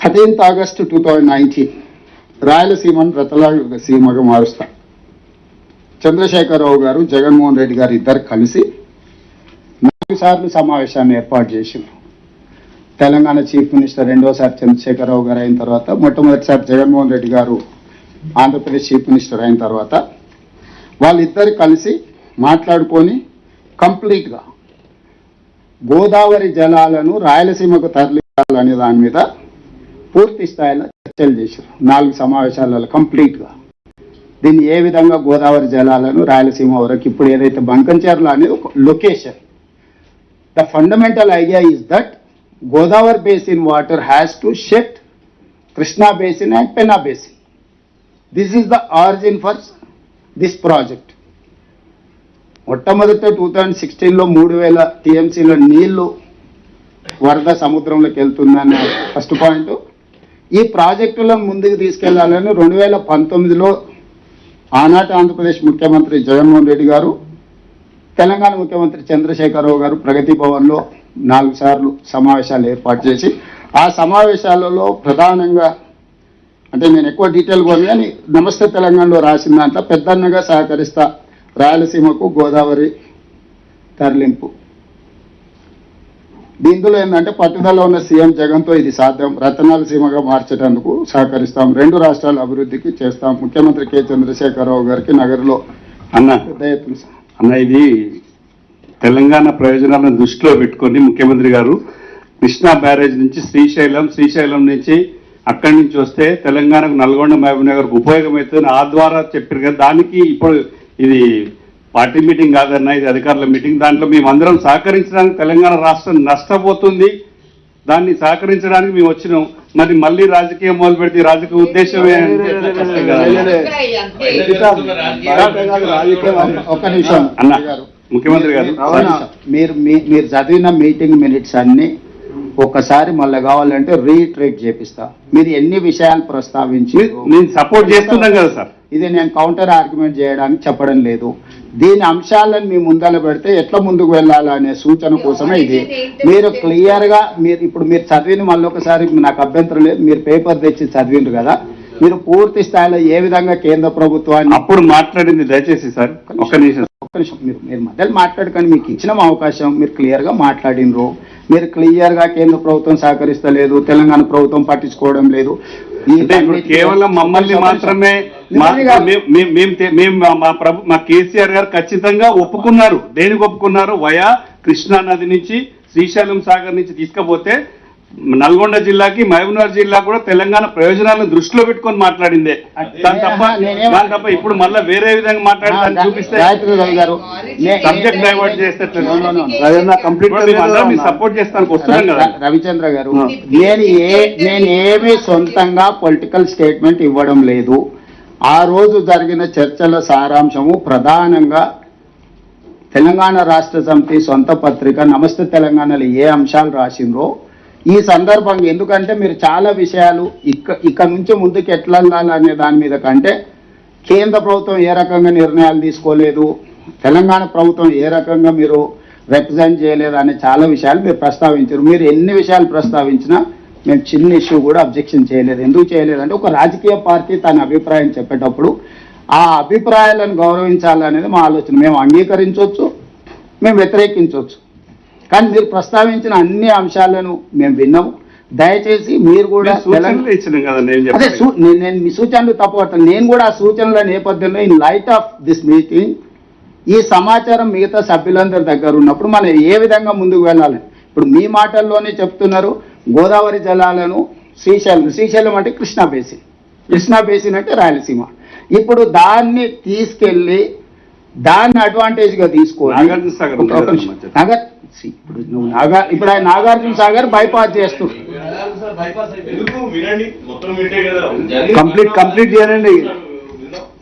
Thirteenth August two thousand nineteen రాయలసీమను రతలాగ సీమగా మారుస్తా చంద్రశేఖరరావు గారు జగన్మోహన్ రెడ్డి గారు ఇద్దరు కలిసి నాలుగు సార్లు సమావేశాన్ని ఏర్పాటు చేసిండ్రు. తెలంగాణ చీఫ్ మినిస్టర్ రెండోసారి చంద్రశేఖరరావు గారు అయిన తర్వాత మొట్టమొదటిసారి జగన్మోహన్ రెడ్డి గారు ఆంధ్రప్రదేశ్ చీఫ్ మినిస్టర్ అయిన తర్వాత వాళ్ళిద్దరు కలిసి మాట్లాడుకొని కంప్లీట్గా గోదావరి జలాలను రాయలసీమకు తరలించాలనే దాని మీద పూర్తి స్థాయిలో చర్చలు చేశారు. నాలుగు సమావేశాలలో కంప్లీట్గా. దీన్ని ఏ విధంగా గోదావరి జలాలను రాయలసీమ వరకు ఇప్పుడు ఏదైతే బంకంచెర్ల అనేది ఒక location the fundamental idea is that Godavari basin water has to shift Krishna basin and Penna basin this is the origin for this project మొట్టమొదట టూ థౌజండ్ సిక్స్టీన్లో మూడు వేల టీఎంసీలో నీళ్ళు వరద సముద్రంలోకి వెళ్తుందన్న ఫస్ట్ పాయింట్ ఈ ప్రాజెక్టులను ముందుకు తీసుకెళ్ళాలని రెండు వేల పంతొమ్మిదిలో ఆనాటి ఆంధ్రప్రదేశ్ ముఖ్యమంత్రి జగన్మోహన్ రెడ్డి గారు తెలంగాణ ముఖ్యమంత్రి చంద్రశేఖరరావు గారు ప్రగతి భవన్లో నాలుగు సార్లు సమావేశాలు ఏర్పాటు చేసి ఆ సమావేశాలలో ప్రధానంగా అంటే నేను ఎక్కువ డీటెయిల్ పోను కానీ నమస్తే తెలంగాణలో రాసిన దాంట్లో పెద్దన్నగా సహకరిస్తా రాయలసీమకు గోదావరి తరలింపు. దీంట్లో ఏంటంటే పట్టుదల ఉన్న సీఎం జగన్తో ఇది సాధ్యం. రతనాల సీమగా మార్చడానికి సహకరిస్తాం. రెండు రాష్ట్రాల అభివృద్ధికి చేస్తాం. ముఖ్యమంత్రి కె. చంద్రశేఖరరావు గారికి నగరంలో అన్న అన్న ఇది తెలంగాణ ప్రయోజనాలను దృష్టిలో పెట్టుకొని ముఖ్యమంత్రి గారు కృష్ణా బ్యారేజ్ నుంచి శ్రీశైలం శ్రీశైలం నుంచి అక్కడి నుంచి వస్తే తెలంగాణకు నల్గొండ మహబూబ్ నగర్కు ఉపయోగమవుతుంది ఆ ద్వారా చెప్పారు కదా. దానికి ఇప్పుడు ఇది పార్టీ మీటింగ్ కాదన్న ఇది అధికారుల మీటింగ్. దాంట్లో మేము అందరం సహకరించడానికి తెలంగాణ రాష్ట్రం నష్టపోతుంది. దాన్ని సహకరించడానికి మేము వచ్చినాం. మరి మళ్ళీ రాజకీయం మొదలు పెడితే రాజకీయ ఉద్దేశమే. ఒక్క నిమిషం. అన్న. ముఖ్యమంత్రి గారు? మీరు మీ- మీరు చదివిన మీటింగ్ మినిట్స్ అన్ని ఒక్కసారి మళ్ళీ కావాలంటే రీట్రేట్ చేపిస్తా. మీరు ఎన్ని విషయాలు ప్రస్తావించి నేను సపోర్ట్ చేస్తున్నాం కదా సార్. ఇది నేను కౌంటర్ ఆర్గ్యుమెంట్ చేయడానికి చెప్పడం లేదు. దీని అంశాలను మీ ముందర పెడితే ఎట్లా ముందుకు వెళ్ళాలనే సూచన కోసమే ఇది. మీరు క్లియర్గా మీరు ఇప్పుడు మీరు చదివిన మళ్ళీ ఒకసారి నాకు అభ్యంతరం లేదు. మీరు పేపర్ తెచ్చి చదివిండ్రు కదా. మీరు పూర్తి స్థాయిలో ఏ విధంగా కేంద్ర ప్రభుత్వాన్ని అప్పుడు మాట్లాడింది దయచేసి సార్. ఒక్క నిమిషం ఒక్క నిమిషం. మీరు మీరు మధ్యలో మాట్లాడుకొని మీకు ఇచ్చిన అవకాశం మీరు క్లియర్గా మాట్లాడినరు. మీరు క్లియర్గా కేంద్ర ప్రభుత్వం సహకరిస్తలేదు. తెలంగాణ ప్రభుత్వం పట్టించుకోవడం లేదు. అంటే ఇప్పుడు కేవలం మమ్మల్ని మాత్రమే మా- మేం- మేం- మేం తె- మేం మా- మా ప్రభు మా కేసీఆర్ గారు ఖచ్చితంగా ఒప్పుకున్నారు. దేనికి ఒప్పుకున్నారు? వయా కృష్ణా నది నుంచి శ్రీశైలం సాగర్ నుంచి తీసుకపోతే నల్గొండ జిల్లాకి మహబూబ్నగర్ జిల్లా కూడా తెలంగాణ ప్రయోజనాలను దృష్టిలో పెట్టుకొని మాట్లాడిందే. దాని తప్ప దాని తప్ప ఇప్పుడు మళ్ళీ వేరే విధంగా మాట్లాడి దాన్ని చూపిస్తే సబ్జెక్ట్ డైవర్ట్ చేస్తే కంప్లీట్ సపోర్ట్ చేస్తానికి వస్తున్నాం కదా. రవిచంద్ర గారు. నేను ఏ నేను ఏమీ సొంతంగా పొలిటికల్ స్టేట్మెంట్ ఇవ్వడం లేదు. ఆ రోజు జరిగిన చర్చల సారాంశము ప్రధానంగా తెలంగాణ రాష్ట్ర సమితి సొంత పత్రిక నమస్తే తెలంగాణలో ఏ అంశాలు రాసిండ్రో ఈ సందర్భంగా ఎందుకంటే మీరు చాలా విషయాలు ఇక్క ఇక్కడ నుంచి ముందుకు ఎట్లా దాని మీద కంటే కేంద్ర ప్రభుత్వం ఏ రకంగా నిర్ణయాలు తీసుకోలేదు తెలంగాణ ప్రభుత్వం ఏ రకంగా మీరు రిప్రజెంట్ చేయలేదు అనే చాలా విషయాలు మీరు ప్రస్తావించారు. మీరు ఎన్ని విషయాలు ప్రస్తావించినా మేము చిన్న ఇష్యూ కూడా అబ్జెక్షన్ చేయలేదు. ఎందుకు చేయలేదంటే ఒక రాజకీయ పార్టీ తన అభిప్రాయం చెప్పేటప్పుడు ఆ అభిప్రాయాలను గౌరవించాలనేది మా ఆలోచన. మేము అంగీకరించవచ్చు మేము వ్యతిరేకించవచ్చు కానీ మీరు ప్రస్తావించిన అన్ని అంశాలను మేము విన్నాము. దయచేసి మీరు కూడా అదే నేను మీ సూచనలు తప్పవట్లేదు నేను కూడా ఆ సూచనల నేపథ్యంలో in light of this meeting ఈ సమాచారం మిగతా సభ్యులందరి దగ్గర ఉన్నప్పుడు మనం ఏ విధంగా ముందుకు వెళ్ళాలి? ఇప్పుడు మీ మాటల్లోనే చెప్తున్నారు గోదావరి జలాలను శ్రీశైలం శ్రీశైలం అంటే కృష్ణా బేసిన్. కృష్ణా బేసిన్ అంటే రాయలసీమ. ఇప్పుడు దాన్ని తీసుకెళ్ళి దాన్ని అడ్వాంటేజ్గా తీసుకోవాలి సాగర్. నాగార్ ఇప్పుడు నువ్వు నాగా ఇప్పుడు ఆయన నాగార్జున సాగర్ బైపాస్ చేస్తున్నాడు కంప్లీట్ కంప్లీట్ చేయండి.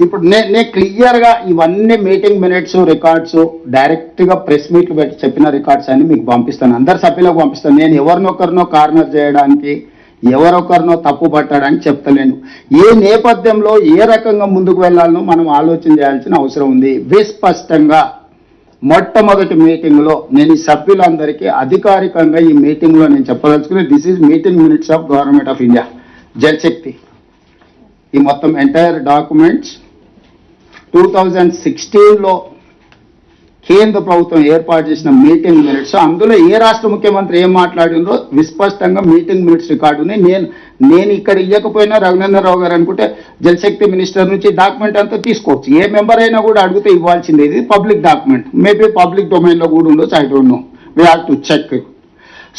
ఇప్పుడు నేను నేను క్లియర్గా ఇవన్నీ మీటింగ్ మినిట్స్ రికార్డ్స్ డైరెక్ట్గా ప్రెస్ మీట్లు పెట్టి చెప్పిన రికార్డ్స్ అన్ని మీకు పంపిస్తాను. అందరు సభ్యులకు పంపిస్తాను. నేను ఎవరినొకరినో కార్నర్ చేయడానికి ఎవరొకరినో తప్పు పట్టాడని చెప్తలేను. ఏ నేపథ్యంలో ఏ రకంగా ముందుకు వెళ్ళాలనో మనం ఆలోచన చేయాల్సిన అవసరం ఉంది. విస్పష్టంగా మొట్టమొదటి మీటింగ్లో నేను ఈ సభ్యులందరికీ అధికారికంగా ఈ మీటింగ్లో నేను చెప్పదలుచుకుని this is meeting minutes of government of India Jalshakti ఈ మొత్తం ఎంటైర్ డాక్యుమెంట్స్ టూ థౌజండ్ సిక్స్టీన్లో కేంద్ర ప్రభుత్వం ఏర్పాటు చేసిన మీటింగ్ మినిట్స్. అందులో ఏ రాష్ట్ర ముఖ్యమంత్రి ఏం మాట్లాడిందో విస్పష్టంగా మీటింగ్ మినిట్స్ రికార్డు ఉన్నాయి. నేను నేను ఇక్కడ ఇవ్వకపోయినా రఘునందనరావు గారు అనుకుంటే జలశక్తి మినిస్టర్ నుంచి డాక్యుమెంట్ అంతా తీసుకోవచ్చు. ఏ మెంబర్ అయినా కూడా అడిగితే ఇవ్వాల్సిందే ఇది పబ్లిక్ డాక్యుమెంట్. మేబీ పబ్లిక్ డొమైన్లో కూడా ఉండొచ్చు. I don't know. We have to check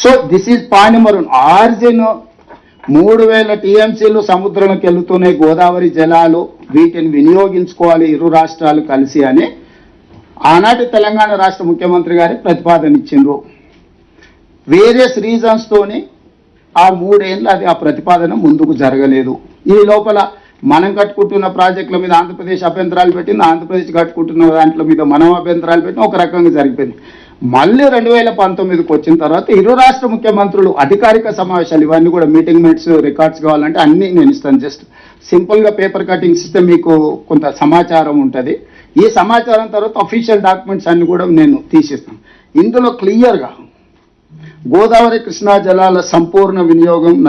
so this is పానిమరున్. Origin మూడు వేల టీఎంసీలు సముద్రంలోకి వెళుతున్నాయి. గోదావరి జలాలు వీటిని వినియోగించుకోవాలి ఇరు రాష్ట్రాలు కలిసి అని. ఆనాటి తెలంగాణ రాష్ట్ర ముఖ్యమంత్రి గారి ప్రతిపాదన ఇచ్చిండ్రు. వేరియస్ రీజన్స్తోనే ఆ మూడేళ్ళు అది ఆ ప్రతిపాదన ముందుకు జరగలేదు. ఈ లోపల మనం కట్టుకుంటున్న ప్రాజెక్టుల మీద ఆంధ్రప్రదేశ్ అభ్యంతరాలు పెట్టింది ఆంధ్రప్రదేశ్ కట్టుకుంటున్న దాంట్లో మీద మనం అభ్యంతరాలు పెట్టిన ఒక రకంగా జరిగిపోయింది. మళ్ళీ రెండు వేల పంతొమ్మిదికి వచ్చిన తర్వాత ఇరు రాష్ట్ర ముఖ్యమంత్రులు అధికారిక సమావేశాలు ఇవన్నీ కూడా మీటింగ్ మినిట్స్ రికార్డ్స్ కావాలంటే అన్నీ నేను ఇస్తాను. జస్ట్ సింపుల్గా పేపర్ కటింగ్స్ ఇస్తే మీకు కొంత సమాచారం ఉంటుంది. ఈ సమాచారం తర్వాత అఫీషియల్ డాక్యుమెంట్స్ అన్ని కూడా నేను తీసిస్తాను. ఇందులో క్లియర్గా గోదావరి కృష్ణా జలాల సంపూర్ణ వినియోగం